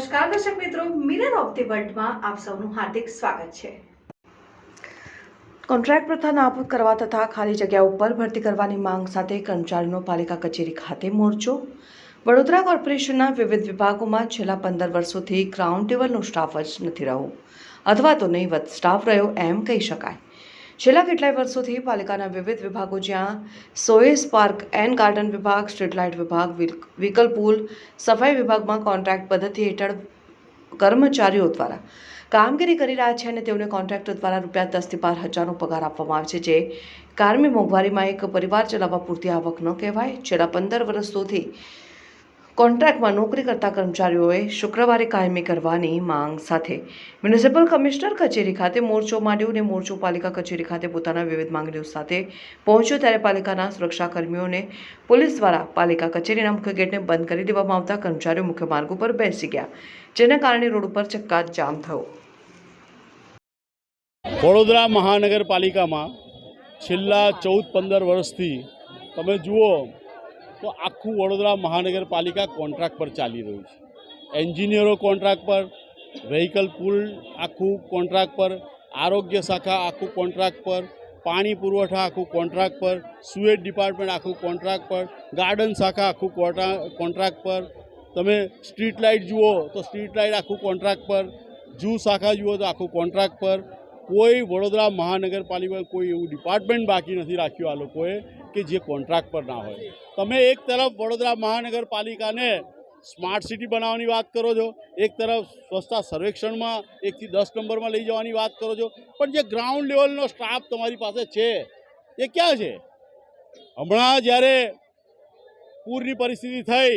નમસ્કાર, દર્શક મિત્રો. મિરર ઓફ ધી વર્લ્ડમાં આપ સૌનું હાર્દિક સ્વાગત છે. કોન્ટ્રાક્ટ પ્રથા નાબૂદ કરવા તથા ખાલી જગ્યા ઉપર ભરતી કરવાની માંગ સાથે કર્મચારીનો પાલિકા કચેરી ખાતે મોરચો. વડોદરા કોર્પોરેશનના વિવિધ વિભાગોમાં છેલ્લા પંદર વર્ષોથી ગ્રાઉન્ડ લેવલનો સ્ટાફ જ નથી રહ્યો. અથવા તો નહીવત સ્ટાફ રહ્યો એમ કહી શકાય. છેલ્લા કેટલાય વર્ષોથી પાલિકાના વિવિધ વિભાગો જ્યાં સોએસ પાર્ક એન્ડ ગાર્ડન વિભાગ સ્ટ્રીટ લાઇટ વિભાગ વ્હીકલ પુલ, સફાઈ વિભાગમાં કોન્ટ્રાક્ટ પદ્ધતિ હેઠળ કર્મચારીઓ દ્વારા કામગીરી કરી રહ્યા છે અને તેઓને કોન્ટ્રાક્ટર દ્વારા રૂપિયા દસથી બાર હજારનો પગાર આપવામાં આવે છે, જે કારમી મોંઘવારીમાં એક પરિવાર ચલાવવા પૂરતી આવક ન કહેવાય. છેલ્લા પંદર વર્ષોથી કોન્ટ્રાક્ટમાં નોકરી કરતા કર્મચારીઓએ શુક્રવારે કાયમી કરવાની માંગ સાથે. મ્યુનિસિપલ કમિશનર કચેરી ખાતે મોરચો માંડ્યો અને મોરચો પાલિકા કચેરી ખાતે પોતાના વિવિધ માંગણીઓ સાથે પહોંચ્યો ત્યારે પાલિકાના સુરક્ષાકર્મીઓને પોલીસ દ્વારા પાલિકા કચેરીના મુખ્ય ગેટને બંધ કરી દેવામાં આવતા કર્મચારીઓ મુખ્ય માર્ગ ઉપર બેસી ગયા, જેના કારણે રોડ ઉપર ચક્કા જામ થયો. વડોદરા મહાનગરપાલિકામાં છેલ્લા ચૌદ પંદર વર્ષથી તમે જુઓ તો આખું વડોદરા મહાનગરપાલિકા કોન્ટ્રાક્ટ પર ચાલી રહ્યું છે. એન્જિનિયરો કોન્ટ્રાક્ટ પર, વ્હીકલ પુલ આખું કોન્ટ્રાક્ટ પર, આરોગ્ય શાખા આખું કોન્ટ્રાક્ટ પર, પાણી પુરવઠા આખું કોન્ટ્રાક્ટ પર સુએજ ડિપાર્ટમેન્ટ આખું કોન્ટ્રાક્ટ પર ગાર્ડન શાખા આખું કોન્ટ્રા, કોન્ટ્રાક્ટ પર. તમે સ્ટ્રીટ લાઇટ જુઓ તો સ્ટ્રીટ લાઇટ આખું કોન્ટ્રાક્ટ પર. જૂ શાખા જુઓ તો આખું કોન્ટ્રાક્ટ પર. કોઈ વડોદરા મહાનગરપાલિકા કોઈ એવું ડિપાર્ટમેન્ટ બાકી નથી રાખ્યું આ લોકોએ. કે જે કોન્ટ્રાક્ટ પર ના હોય. તમે એક તરફ વડોદરા મહાનગરપાલિકાને સ્માર્ટ સિટી બનાવવાની વાત કરો છો, એક તરફ સ્વચ્છતા સર્વેક્ષણમાં એકથી દસ નંબરમાં લઈ જવાની વાત કરો છો, પણ જે ગ્રાઉન્ડ લેવલનો સ્ટાફ તમારી પાસે છે, એ ક્યાં છે? હમણાં જ્યારે પૂરની પરિસ્થિતિ થઈ,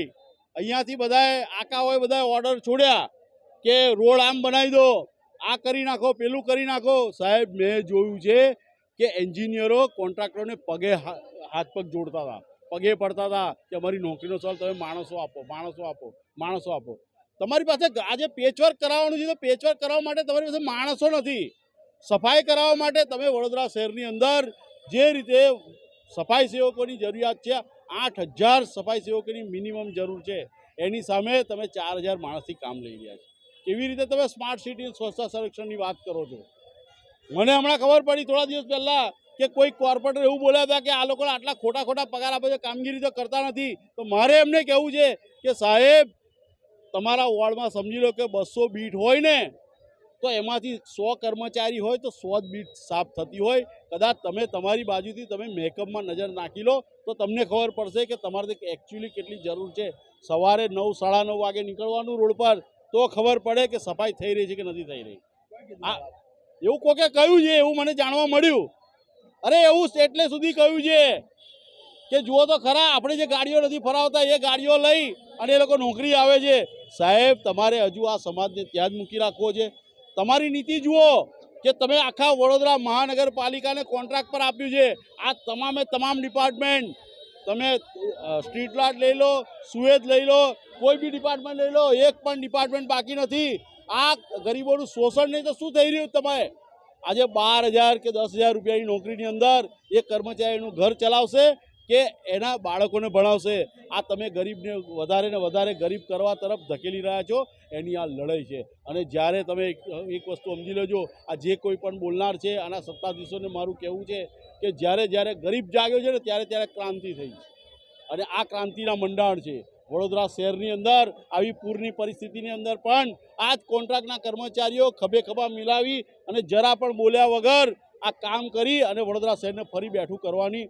અહીંયાથી બધાએ, આકાઓએ બધાએ ઓર્ડર છોડ્યા કે રોડ આમ બનાવી દો, આ કરી નાખો, પેલું કરી નાખો. સાહેબ, મેં જોયું છે કે એન્જિનિયરો કોન્ટ્રાક્ટરોને પગે હાથ પગ જોડતા હતા. પગે પડતા હતા કે અમારી નોકરીનો સવાલ તમે માણસો આપો માણસો આપો માણસો આપો. તમારી પાસે આજે પેચવર્ક કરાવવાનું છે તો પેચવર્ક કરાવવા માટે તમારી પાસે માણસો નથી. સફાઈ કરાવવા માટે તમે વડોદરા શહેરની અંદર જે રીતે સફાઈ સેવકોની જરૂરિયાત છે, આઠ હજાર સફાઈ સેવકોની મિનિમમ જરૂર છે. એની સામે તમે ચાર હજાર માણસથી કામ લઈ રહ્યા છો. કેવી રીતે તમે સ્માર્ટ સિટી સ્વચ્છતા સંરક્ષણની વાત કરો છો? મને હમણાં ખબર પડી થોડા દિવસ પહેલાં કે કોઈ કોર્પોરેટર એવું બોલ્યા હતા કે આ લોકોને આટલા ખોટા ખોટા પગાર આપે છે, કામગીરી તો કરતા નથી. તો મારે એમને કહેવું છે કે સાહેબ, તમારા વોર્ડમાં સમજી લો કે બસો બીટ હોય ને, તો એમાંથી સો કર્મચારી હોય તો સો જ બીટ સાફ થતી હોય. કદાચ તમે તમારી બાજુથી તમે મેકઅપમાં નજર નાખી લો, તો તમને ખબર પડશે કે તમારે એકચ્યુઅલી કેટલી જરૂર છે. સવારે નવ, સાડા નવ વાગે નીકળવાનું રોડ પર, તો ખબર પડે કે સફાઈ થઈ રહી છે કે નથી થઈ રહી. આ એવું કોકે કહ્યું છે, એવું મને જાણવા મળ્યું. અરે એવું એટલે સુધી કહ્યું છે કે જુઓ તો ખરા, આપણે જે ગાડીઓ નથી ફરાવતા, એ ગાડીઓ લઈ અને એ લોકો નોકરી આવે છે. સાહેબ, તમારે હજુ આ સમાજને ત્યાં જ મૂકી રાખવો છે. તમારી નીતિ જુઓ કે તમે આખા વડોદરા મહાનગરપાલિકાને કોન્ટ્રાક્ટ પર આપ્યું છે. આ તમામે તમામ ડિપાર્ટમેન્ટ તમે સ્ટ્રીટ લાઇટ લઈ લો સુએજ લઈ લો, કોઈ બી ડિપાર્ટમેન્ટ લઈ લો, એક પણ ડિપાર્ટમેન્ટ બાકી નથી. આ ગરીબોનું શોષણ નહીં તો શું થઈ રહ્યું તમે આજે બાર હજાર કે દસ હજાર રૂપિયાની નોકરીની અંદર એ કર્મચારીનું ઘર ચલાવશે કે એના બાળકોને ભણાવશે? આ તમે ગરીબને વધારે ને વધારે ગરીબ કરવા તરફ ધકેલી રહ્યા છો, એની આ લડાઈ છે. અને જ્યારે તમે એક વસ્તુ સમજી લેજો, આ જે કોઈ પણ બોલનાર છે, આના સત્તાધીશોને મારું કહેવું છે કે જ્યારે જ્યારે ગરીબ જાગ્યો છે ને, ત્યારે ત્યારે ક્રાંતિ થઈ છે. અને આ ક્રાંતિના મંડાણ છે. વડોદરા શહેરની અંદર, આવી પૂરની પરિસ્થિતિની અંદર પણ આ જ કોન્ટ્રાક્ટના કર્મચારીઓ ખભે ખભા મિલાવી અને જરા પણ બોલ્યા વગર આ કામ કરી અને વડોદરા શહેરને ફરી બેઠું કરવાની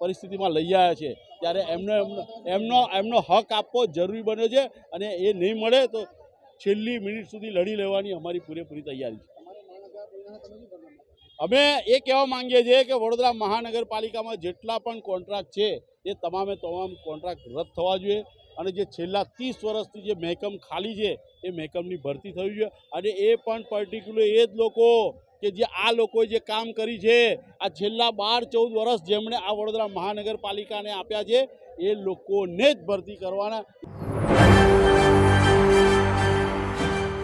પરિસ્થિતિમાં લઈ આવ્યા છે. ત્યારે એમને, એમનો એમનો હક આપવો જરૂરી બન્યો છે અને એ નહીં મળે તો છેલ્લી મિનિટ સુધી લડી લેવાની અમારી પૂરેપૂરી તૈયારી છે. અમે એ કહેવા માંગીએ છીએ કે વડોદરા મહાનગરપાલિકામાં જેટલા પણ કોન્ટ્રાક્ટ છે, એ તમામે તમામ કોન્ટ્રાક્ટ રદ થવા જોઈએ. અને જે છેલ્લા ત્રીસ વર્ષથી જે મહેકમ ખાલી છે, એ મહેકમની ભરતી થવી જોઈએ અને એ પણ પર્ટિક્યુલર એ જ લોકો કે જે આ લોકોએ જે કામ કરી છે, આ છેલ્લા બાર ચૌદ વર્ષ જેમણે આ વડોદરા મહાનગરપાલિકાને આપ્યા છે, એ લોકોને જ ભરતી કરવાના.